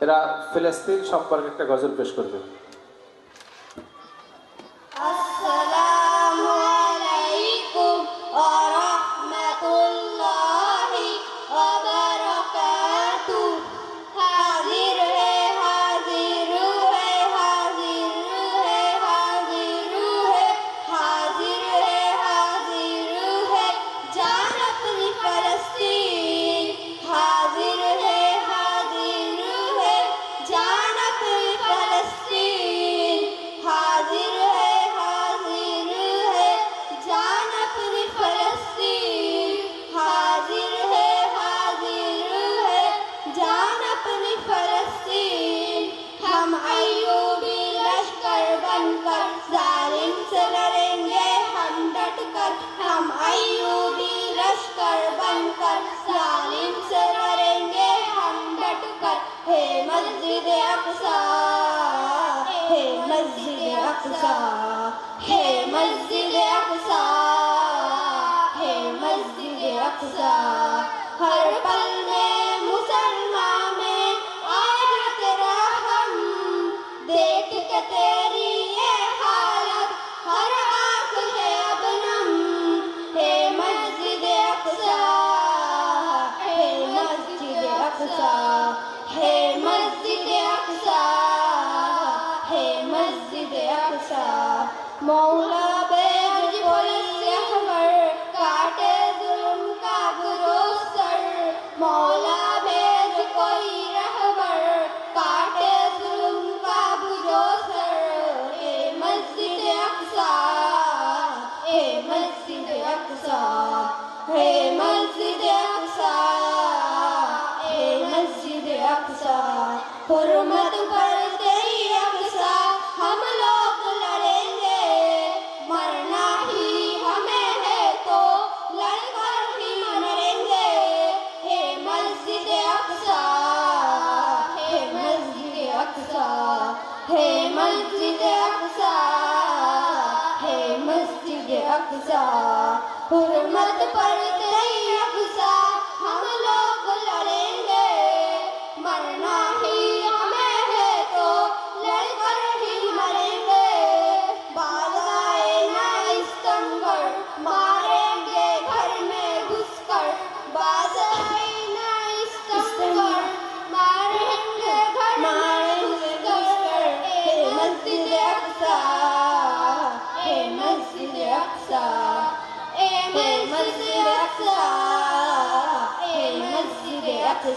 এরা ফিলিস্তিন সম্পর্কে একটা গজল পেশ করবে। ہم ایوبی لشکر بن کر ظالم سے لڑیں گے ہم ڈٹ کر ہے مسجد اقصا ہے مسجد اقصا ہے مسجد اقصا ہے مسجد اقصا Mau. ये अक्सा हुरमत पढ़ते Thế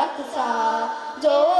रक्षा जो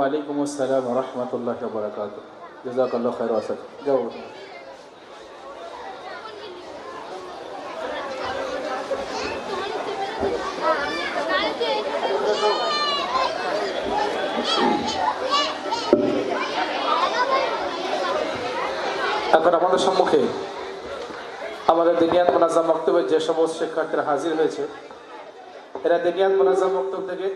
ওয়ালাইকুম আসসালাম রহমতুল্লাহ বরকাত জাজাকাল্লাহ খাইর আসাদ। যাও। এখন আমাদের সম্মুখে আমাদের দিনিয়ান মোনাজাম বক্তব্যে যে সমস্ত শিক্ষার্থীরা হাজির হয়েছে, এরা দিনিয়ান মোনাজাম বক্তব্য থেকে